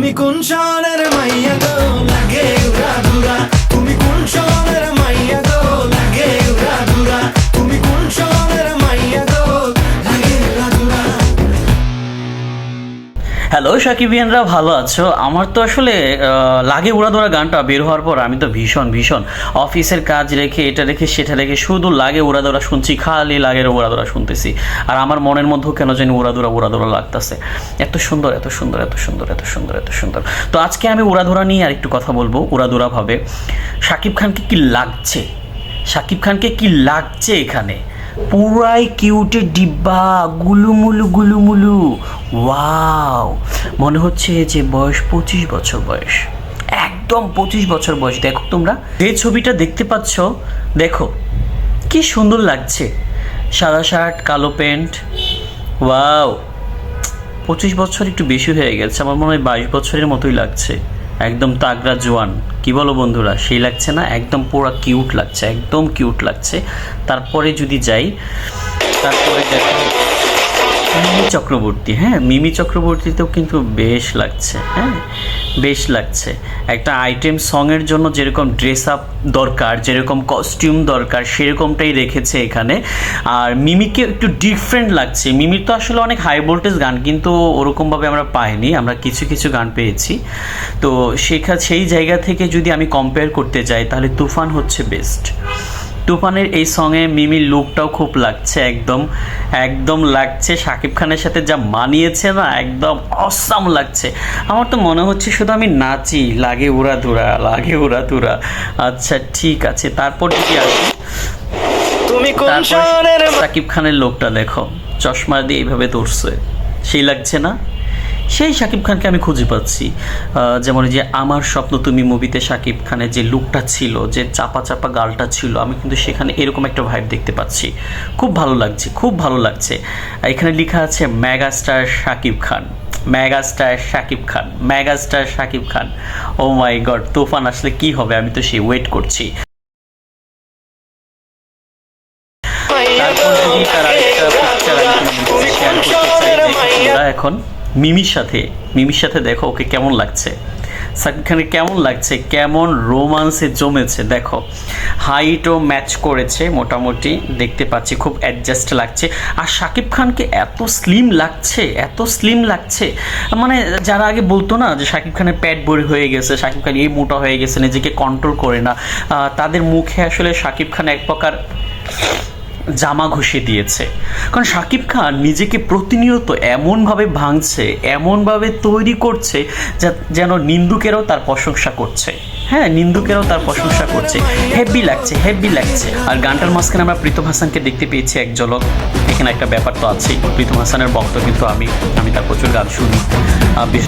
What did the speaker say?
তুমি কোন শহরের মাইয়া গো লাগে উড়া দুরা তুমি কোন শহরের হ্যালো সাকিবিয়ানরা, ভালো আছো? আমার তো আসলে লাগে উড়াদোড়া গানটা বের হওয়ার পর, আমি তো ভীষণ ভীষণ অফিসের কাজ রেখে, এটা রেখে, সেটা রেখে শুধু লাগে উড়াদোড়া শুনছি, খালি লাগের উড়াদোড়া শুনতেছি। আর আমার মনের মধ্যেও কেন জানি উড়াদোড়া উড়াদোড়া লাগতেছে। এত সুন্দর এত সুন্দর এত সুন্দর এত সুন্দর এত সুন্দর। তো আজকে আমি উড়াদোড়া নিয়ে আর একটু কথা বলব উড়াদোড়া ভাবে শাকিব খানকে কি লাগছে? শাকিব খানকে কি লাগছে এখানে? পুরাই কিউটের ডিব্বা, গুলুমুলু গুলুমুলু। ওয়াও। মনে হচ্ছে যে বয়স পঁচিশ বছর বয়স। একদম পঁচিশ বছর বয়স। দেখো তোমরা, যে ছবিটা দেখতে পাচ্ছ, দেখো, কি সুন্দর লাগছে। সাদা শার্ট, কালো প্যান্ট। ওয়াও। পঁচিশ বছর একটু বেশি হয়ে গেছে। আমার মনে হয় বাইশ বছরের মতোই লাগছে। একদম তাগড়া জোয়ান। কি বলো বন্ধুরা? সেই লাগছে না? একদম পুরো কিউট লাগছে, একদম কিউট লাগছে। তারপরে যদি যাই, তারপরে দেখো মিমি চক্রবর্তী হ্যাঁ? মিমি চক্রবর্তীতেও কিন্তু বেশ লাগছে হ্যাঁ? বেশ লাগছে। একটা আইটেম সংয়ের জন্য যেরকম ড্রেস আপ দরকার, যেরকম কস্টিউম দরকার, সেরকমটাই রেখেছে এখানে। আর মিমিকে একটু ডিফারেন্ট লাগছে। মিমির তো আসলে অনেক হাই ভোল্টেজ গান, কিন্তু ওরকমভাবে আমরা পাইনি। আমরা কিছু কিছু গান পেয়েছি। তো সেখা সেই জায়গা থেকে যদি আমি কম্পেয়ার করতে যাই, তাহলে তুফান হচ্ছে বেস্ট তুফানের এই সঙ্গে মিমির লুকটাও খুব লাগছে একদম একদম লাগছে। শাকিব খানের সাথে যা মানিয়েছে না একদম অসাম লাগছে। আমার তো মনে হচ্ছে শুধু আমি নাচি লাগে উড়া দুরা লাগে উড়া দুরা। আচ্ছা ঠিক আছে তারপর যদি আসি তুমি কোন শাকিব খানের লোকটা দেখো। চশমা দিয়ে এইভাবে ধরছে সেই লাগছে না? সেই শাকিব খানকে আমি খুঁজে পাচ্ছি। যেমন যে, আমার স্বপ্ন তুমি মুভিতে শাকিব খানের যে লুকটা ছিল, যে চাপা চাপা গালটা ছিল, আমি কিন্তু সেখানে এরকম একটা ভাইব দেখতে পাচ্ছি। খুব ভালো লাগছে, খুব ভালো লাগছে। এখানে লেখা আছে, megastar Shakib Khan, megastar Shakib Khan, megastar Shakib Khan. Oh my god, Toofan, আসলে কি হবে? আমি তো সেই ওয়েট করছি। এখন মিমির সাথে মিমির সাথে দেখো ওকে কেমন লাগছে। সাকিব খানের কেমন লাগছে? কেমন রোমান্সে জমেছে? দেখো, হাইটও ম্যাচ করেছে মোটামুটি, দেখতে পাচ্ছি খুব অ্যাডজাস্ট লাগছে। আর শাকিব খানকে এত স্লিম লাগছে, এত স্লিম লাগছে। মানে যারা আগে বলতো না যে শাকিব খানের প্যাট বড়ি হয়ে গেছে শাকিব খান এই মোটা হয়ে গেছে, নিজেকে কন্ট্রোল করে না। তাদের মুখে আসলে শাকিব খান এক প্রকার জামা ঘষে দিয়েছে। কারণ শাকিব খান নিজেকে প্রতিনিয়ত এমনভাবে ভাঙছে, এমনভাবে তৈরি করছে যেন নিন্দুকেরও তার প্রশংসা করছে। হ্যাঁ নিন্দুকেরও তার প্রশংসা করছে। হেভি লাগছে হেভি লাগছে। আর গানটার মাঝখানে আমরা প্রীতম হাসানকে দেখতে পেয়েছি এক ঝলক। এখানে একটা ব্যাপার তো আছেই। প্রীতম হাসানের বক্ত কিন্তু আমি আমি তার প্রচুর গান শুনি। বেশ